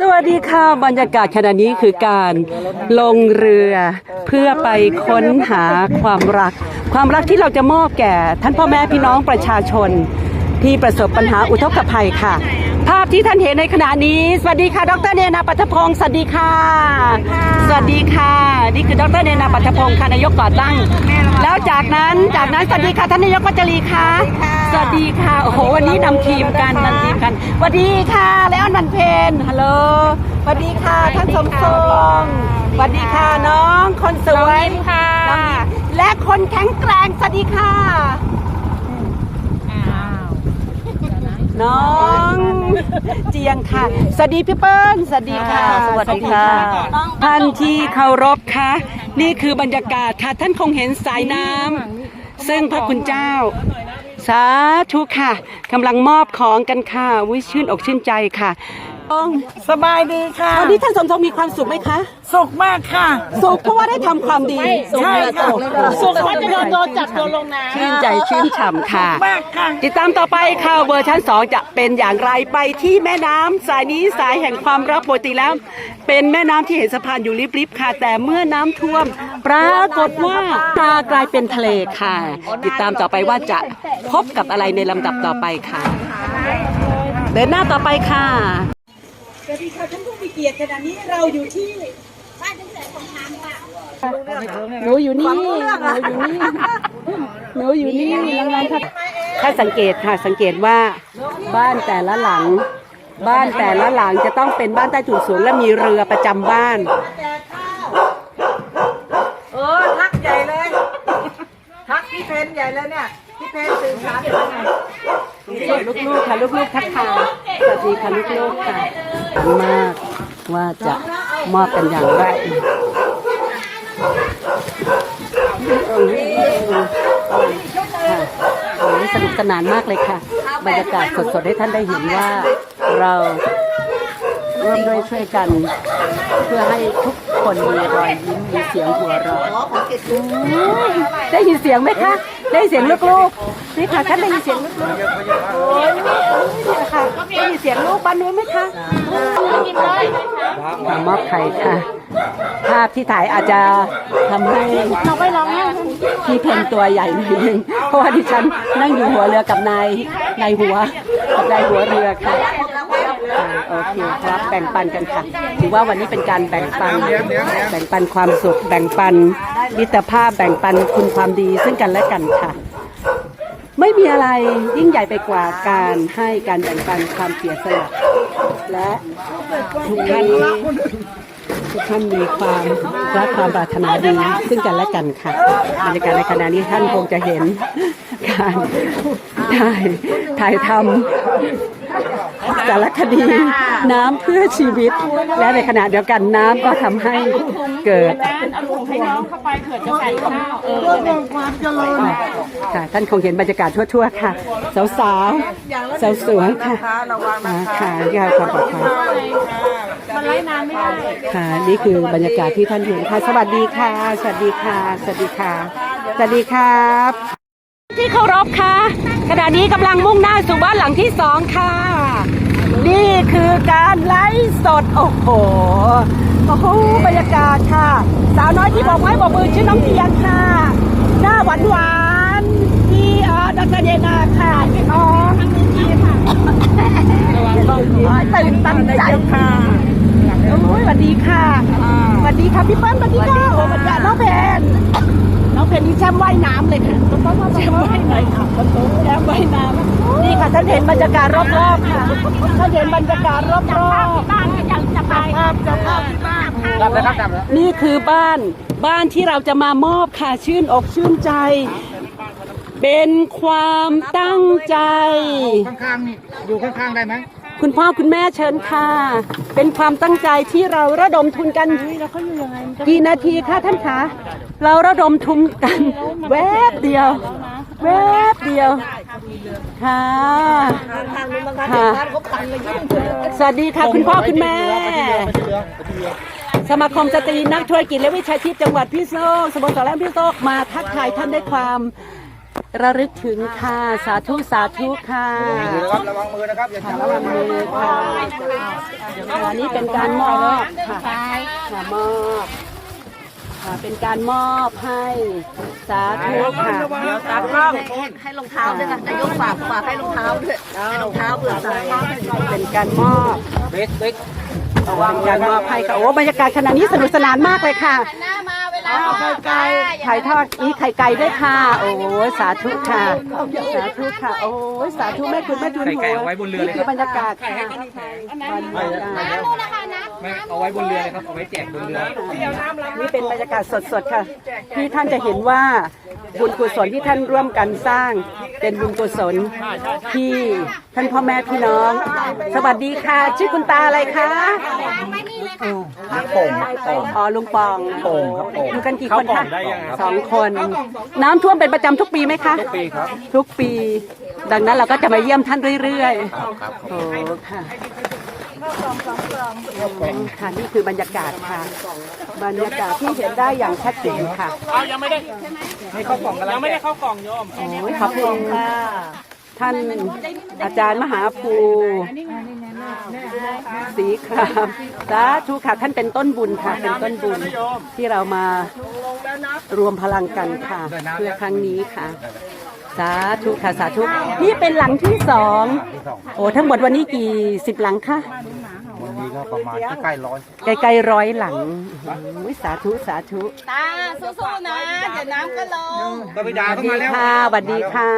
สวัสดีค่ะบรรยากาศขณะนี้คือการลงเรือเพื่อไปค้นหาความรัก ความรักที่เราจะมอบแก่ ท่านพ่อแม่พี่น้องประชาชน ที่ประสบปัญหาอุทกภัยค่ะ ภาพที่ท่านเห็นในขณะนี้ สวัสดีค่ะ ดรเนนาปัทพงศ์สวัสดีค่ะ สวัสดีค่ะ นี่คือดรเนนาปัทพงศ์ค่ะนายกก่อตั้ง แล้วจากนั้นจากนั้นสวัสดีค่ะท่านนายกวัชรีค่ะสวัสดีค่ะโอ้โหวันนี้นำทีมกันนำทีมกันสวัสดีค่ะ แล้วนันเพนฮัลโหลสวัสดีค่ะท่านสมทรงสวัสดีค่ะน้องคนสวยน้องยิ้มค่ะน้องยิ้มและคนแข็งแกร่งสวัสดีค่ะน้องเจียงค่ะ สวัสดีพี่เปิ้ล สวัสดีค่ะ สวัสดีค่ะ ท่านที่เคารพค่ะ นี่คือบรรยากาศค่ะท่านคงเห็นสายน้ำซึ่งพระคุณเจ้า สาธุค่ะกำลังมอบของกันค่ะวิชื่นอกชื่นใจค่ะ สบายดีค่ะวันนี้ท่านสมทรงมีความสุขไหมคะสุขมากค่ะสุขเพราะว่าได้ทำความดีใช่ค่ะสุขว่าจะโดนโดนจับตัวลงน้ชื่นใจชื่นฉ่ำค่ะ มากค่ะ ติดตามต่อไปค่ะเวอร์ชัน2 จะเป็นอย่างไรไปที่แม่น้ำสายนี้สายแห่งความรักปกติแล้ว เป็นแม่น้ำที่เห็นสะพานอยู่ริบๆค่ะ แต่เมื่อน้ำท่วม ปรากฏว่าตากลายเป็นทะเลค่ะ ติดตามต่อไปว่าจะพบกับอะไรในลำดับต่อไปค่ะ เดินหน้าต่อไปค่ะ สวัสดีค่ะท่านผู้มีเกียรติขณะนี้เราอยู่ที่หนูอยู่นี่ หนูอยู่นี่ หนูอยู่นี่น้องๆค่ะถ้าสังเกตค่ะสังเกตว่าบ้านแต่ละหลัง บ้านแต่ละหลังจะต้องเป็นบ้านใต้ถุนสูงและมีเรือประจำบ้าน เออทักใหญ่เลย ทักพี่เพนใหญ่เลยเนี่ย พี่เพนสื่อสารยังไงลูกๆค่ะลูกๆทักทายสวัสดีค่ะลูกๆค่ะ มากว่าจะมอบกันอย่างไรค่ะโอ้ยสนุกสนานมากเลยค่ะ บรรยากาศสดๆให้ท่านได้เห็นว่าเราร่วมด้วยช่วยกัน เพื่อให้ทุกคนมีรอยยิ้มมีเสียงหัวเราะได้ยินเสียงไหมคะ ได้เสียงลูกๆ นี่ค่ะท่านได้ยินเสียงลูกๆโอ้ยนี่ค่ะได้ยินเสียงลูกบ้านนู้นไหมคะมามอบไข่ค่ะ ภาพที่ถ่ายอาจจะทำให้น้องไปร้องพี่เพนตัวใหญ่หน่อยนึงเพราะว่าดิฉันนั่งอยู่หัวเรือกับนายนายหัวกับนายหัวเรือค่ะโอเคครับแบ่งปันกันค่ะถือว่าวันนี้เป็นการแบ่งปัน แบ่งปันความสุข แบ่งปันมิตรภาพแบ่งปันคุณความดีซึ่งกันและกันค่ะ ไม่มีอะไรยิ่งใหญ่ไปกว่าการให้การแบ่งปันความเสียสละและทุกท่านทุกท่านมีความรักความปรารถนาดี ซึ่งกันและกันค่ะบรรยากาศในขณะนี้ท่านคงจะเห็นการถ่ายถ่ายทำ สารคดีน้ำเพื่อชีวิต และในขณะเดียวกันน้ำก็ทำให้เกิดเอาถุงให้น้องเข้าไปเผื่อจะใส่ข้าวเออค่ะท่านคงเห็นบรรยากาศทั่วๆค่ะ สาวๆสาวสวยค่ะระวังนะค่ะนี่ค่ะความปลอดภัยมันไล่น้ำไม่ได้ค่ะนี่คือบรรยากาศที่ท่านเห็นค่ะ สวัสดีค่ะ สวัสดีค่ะ สวัสดีค่ะ สวัสดีครับ ที่เคารพค่ะขณะนี้กำลังมุ่งหน้าสู่บ้านหลังที่สองค่ะ นี่คือการไลฟ์สด โอ้โหโอ้โหบรรยากาศค่ะ สาวน้อยที่บอกไม้บอกมือชื่อน้องเทียนค่ะ หน้าหวานหวานที่เอ่อดัตเดนาค่ะพี่น้องตื่นตันใจค่ะโอ้ยสวัสดีค่ะสวัสดีค่ะพี่เปิ้ลสวัสดีค่ะน้องเพนน้องเพนนี่แช มป์ว่ายน้ำเลยค่ะแชมป์ว่ายน้ำแชมป์ว่ายน้ำนี่ค่ะท่านเห็นบรรยากาศรอบๆค่ะท่านเห็นบรรยากาศรอบๆบ้านก็ยังจะไปนี่คือบ้านบ้านที่เราจะมามอบค่ะชื่นอกชื่นใจ เป็นความตั้งใจข้างๆนี่อยู่ข้างๆได้ไหมคุณพ่อคุณแม่เชิญค่ะ เป็นความตั้งใจที่เราระดมทุนกันกี่นาทีคะท่านคะ เราระดมทุนกันแวบเดียว แวบเดียว ค่ะค่ะสวัสดีค่ะคุณพ่อคุณแม่ สมาคมสตรีนักธุรกิจและวิชาชีพจังหวัดพิษณุโลกสโมสรและพิษณุโลกมาทักทายท่านด้วยความระลึกถึงค่ะสาธุสาธุค่ะนะครับระวังมือนะครับอย่าจับระวังมือค่ะอันนี้เป็นการมอบค่ะค่ะมอบค่ะ เป็นการมอบให้สาธุค่ะตากล้องให้รองเท้าด้วยค่ะนายกฝากฝากให้รองเท้าด้วยให้รองเท้าเผื่อใส่เป็นการมอบเบ๊กเบ๊กเป็นการมอบให้ค่ะโอ้บรรยากาศขณะนี้สนุกสนานมากเลยค่ะ หน้ามาเวลาไก่ไข่ทอดอีไข่ไก่ด้วยค่ะ โอ้ยสาธุค่ะ สาธุค่ะ โอ้ยสาธุแม่คุณแม่ทุนหัวนี่คือบรรยากาศค่ะบรรยากาศ นู่นนะคะนะไม่เอาไว้บนเรือเลยครับเอาไว้แจกบนเรือ นี่เป็นบรรยากาศสดๆค่ะ ที่ท่านจะเห็นว่าบุญกุศลที่ท่านร่วมกันสร้าง เป็นบุญกุศลที่ท่านพ่อแม่พี่น้อง สวัสดีค่ะ ชื่อคุณตาอะไรคะ โป่งโป่งอ๋อลุงปองโป่งครับโป่งอยู่กันกี่คนคะเข้าป่องได้ยังครับ สองคน น้ำท่วมเป็นประจำทุกปีไหมคะทุกปีครับ ทุกปี ดังนั้นเราก็จะมาเยี่ยมท่านเรื่อยๆโอ้ค่ะค่ะนี่คือบรรยากาศค่ะ บรรยากาศที่เห็นได้อย่างชัดเจนค่ะ เอายังไม่ได้ไม่เข้ากล่องกันยังไม่ได้เข้ากล่องโยม โอ้ยขอบคุณค่ะ ท่านอาจารย์มหาภู สีครามสาธุค่ะท่านเป็นต้นบุญค่ะ เป็นต้นบุญที่เรามารวมพลังกันค่ะ เพื่อครั้งนี้ค่ะ สาธุค่ะสาธุนี่เป็นหลังที่สองโอ้ทั้งหมดวันนี้กี่สิบหลังคะ วันนี้ก็ประมาณใกล้ๆร้อยใกล้ๆร้อยหลังโอ้ยสาธุสาธุตาสู้ๆนะเดี๋ยวน้ำก็ลงก็ไปด่าสวัสเข้าดีมาแล้วค่ะสวัสดีค่ะ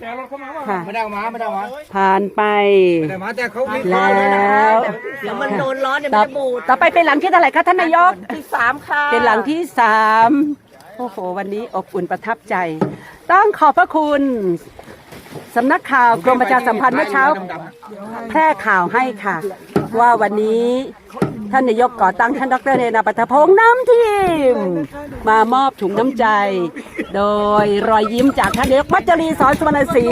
แกรถเข้ามาว่าค่ะ ไม่ได้เอามาไม่ได้เอามาผ่านไป ไม่ได้เอามาแต่เขารีบแล้ว เดี๋ยวมันโดนร้อนเดี๋ยวต่มัอนจะบูดต่อไปเป็นหลังที่เท่าไหร่คะท่านนายก ที่สามค่ะเป็นหลังที่สามโอ้โห วันนี้อบอุ่นประทับใจ ต้องขอบพระคุณ สำนักข่าวกรมประชาสัมพันธ์เมื่อเช้า แพร่ข่าวให้ค่ะ ว่าวันนี้ท่านนายกก่อตั้งท่านดรเนนาปัทพงษ์น้ำทีม มามอบถุงน้ำใจ โดยรอยยิ้มจากท่านนายกมัจจรีสอนสุวรรณศรี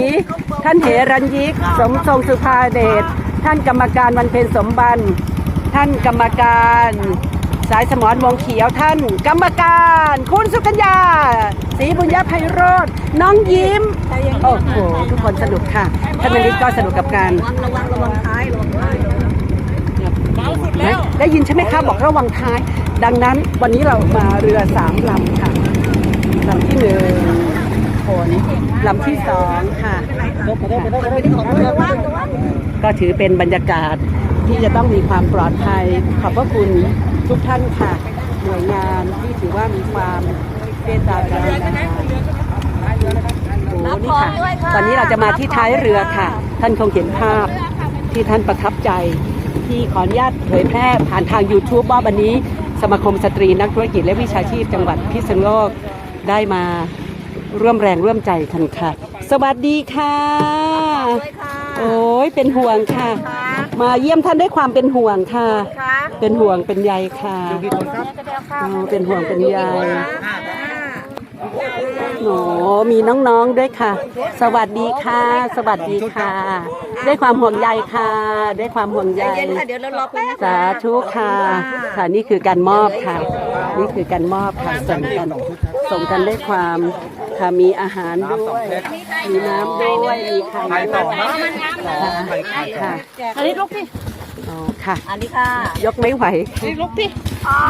ท่านเหรัญยิกสมทรงสุภาเดชท่านกรรมการวันเพ็ญสมบันท่านกรรมการ สายสมรวงเขียวท่าน กรรมการ คุณสุกัญญาศรีบุญญาไพโรธน้องยิ้ม โอ้โห ทุกคนสนุกค่ะท่านนายกก็สนุกกับการระวังระวังท้ายระวังท้ายได้ได้ยินใช่ไหมคะบอกระวังท้าย ดังนั้นวันนี้เรามาเรือสามลำค่ะลำที่หนึ่งขนลำที่สองค่ะ ก็ถือเป็นบรรยากาศที่จะต้องมีความปลอดภัยขอบพระคุณ ทุกท่านค่ะ หน่วยงานที่ถือว่ามีความเมตตากรุณาโอ้นี่ค่ะ ตอนนี้เราจะมาที่ท้ายเรือค่ะ ท่านคงเห็นภาพที่ท่านประทับใจ ที่ขออนุญาตเผยแพร่ผ่านทาง YouTube ว่าวันนี้สมาคมสตรีนักธุรกิจและวิชาชีพจังหวัดพิษณุโลกได้มาร่วมแรงร่วมใจกันค่ะ สวัสดีค่ะ โอ้ยเป็นห่วงค่ะ มาเยี่ยมท่านด้วยความเป็นห่วงค่ะเป็นห่วงเป็นใยค่ะอ๋อเป็นห่วงเป็นใยโอ้มีน้องๆด้วยค่ะ สวัสดีค่ะ สวัสดีค่ะ ด้วยความห่วงใยค่ะ ด้วยความห่วงใย เย็นค่ะ เดี๋ยวเรารอแป๊บสาธุค่ะ ค่ะนี่คือการมอบค่ะ นี่คือการมอบค่ะส่งกันส่งกันด้วยความ ค่ะมีอาหารด้วย มีน้ำด้วย มีไข่ไข่สองนะค่ะค่ะอันนี้ลุกพี่อ๋อค่ะ อันนี้ค่ะ ยกไม่ไหวลุกพี่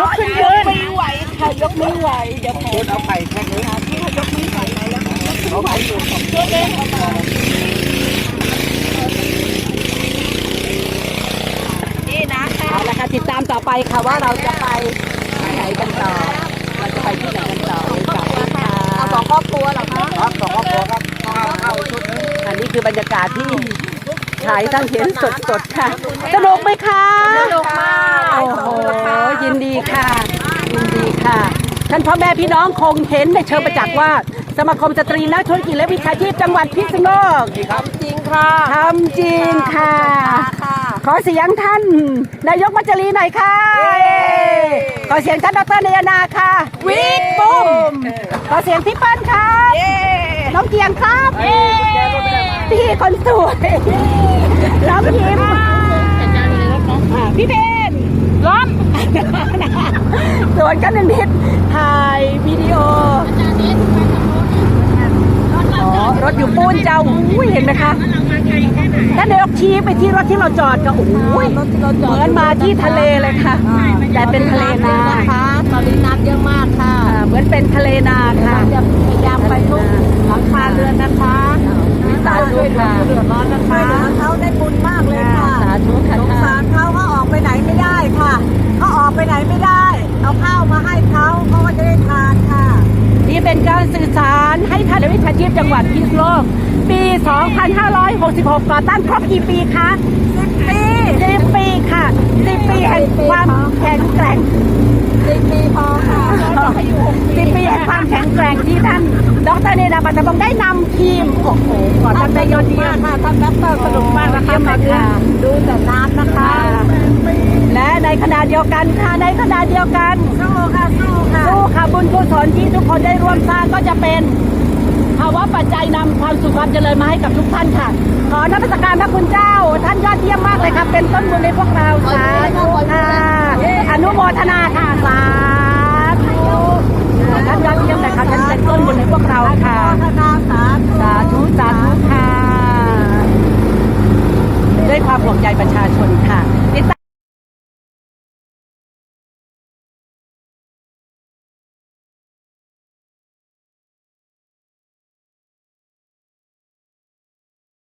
ยกขึ้นยกไม่ไหวค่ะยกไม่ไหวเดี๋ยวผมเอาไข่แค่นี้นี่นะค่ะเอาละค่ะติดตามต่อไปค่ะว่าเราจะไปที่ไหนกันต่อ เราจะไปที่ไหนกันต่อขอบคุณ ค่ะเอาสองครอบครัวเหรอคะครับสองครอบครัวครับข้าวข้าวชุดนึงอันนี้คือบรรยากาศที่ฉายทั้งเห็นสดๆค่ะ สนุกไหมคะ สนุกมากโอ้โห ยินดีค่ะ ยินดีค่ะ ท่านพ่อแม่พี่น้องคงเห็นในเชิงประจักษ์ว่า สมาคมสตรีนักธุรกิจและวิชาชีพจังหวัดพิษณุโลกจริงค่ะทำจริงค่ะ ค่ะ ขอเสียงท่าน นายกมัจจรีหน่อยค่ะ ขอเสียงท่านดรเนยนาค่ะ วิทย์ปุ้มขอเสียงพี่เปิ้ลครับน้องเกียงครับพี่คนสวยน้องยิ้มอ่าพี่เพนล้อมสวนกันหนึ่งนิดถ่ายวิดีโอ รถอยู่ปูนเจ้าอุ้ยเห็นไหมคะท่านนายกชี้ไปที่รถที่เราจอดก็โอ้ยเหมือนมาที่ทะเลเลยค่ะ แต่เป็นทะเลนานะคะตอนนี้น้ำเยอะมากค่ะอ่าเหมือนเป็นทะเลนาค่ะจะพยายามไปทุกหลังคาเรือนนะคะสาธุค่ะเดือดร้อนนะช่วคะยเหลือเขาได้บุญมากเลยค่ะสาธุค่ะสงสารเขาเขาออกไปไหนไม่ได้ค่ะเขาออกไปไหนไม่ได้ เอาข้าวมาให้เขาเขาก็จะได้ทานค่ะ นี่เป็นการสื่อสารให้ท่านวิชาชีพจังหวัดพิษณุโลก ปี 2566 ก่อตั้งครบกี่ปีคะ10ปี10ปีค่ะ10ปีแห่งความแข็งแกร่งสิบปีพอค่ะ10ปีแห่งความแข็งแกร่งที่ท่านดรเนดาปัตตบงได้นำทีมโอ้โหก่อนทำได้ยอดเยี่ยมค่ะท่านนักเตอร์สนุกมากนะคะเยี่ยมมากค่ะดูแต่น้ำนะคะ และใน ขณะเดียวกันค่ะในขณะเดียวกันสู้ค่ะสู้ค่ะสู้ค่ะบุญกุศลที่ทุกคนได้ร่วมสร้างก็จะเป็นภาวะปัจจัยนำความสุขความเจริญมาให้กับทุกท่านค่ะ ขอนักสการพระคุณเจ้า ท่านยอดเยี่ยมมากเลยครับเป็นต้นบุญในพวกเราสาธุค่ะอนุโมทนาค่ะสาธุ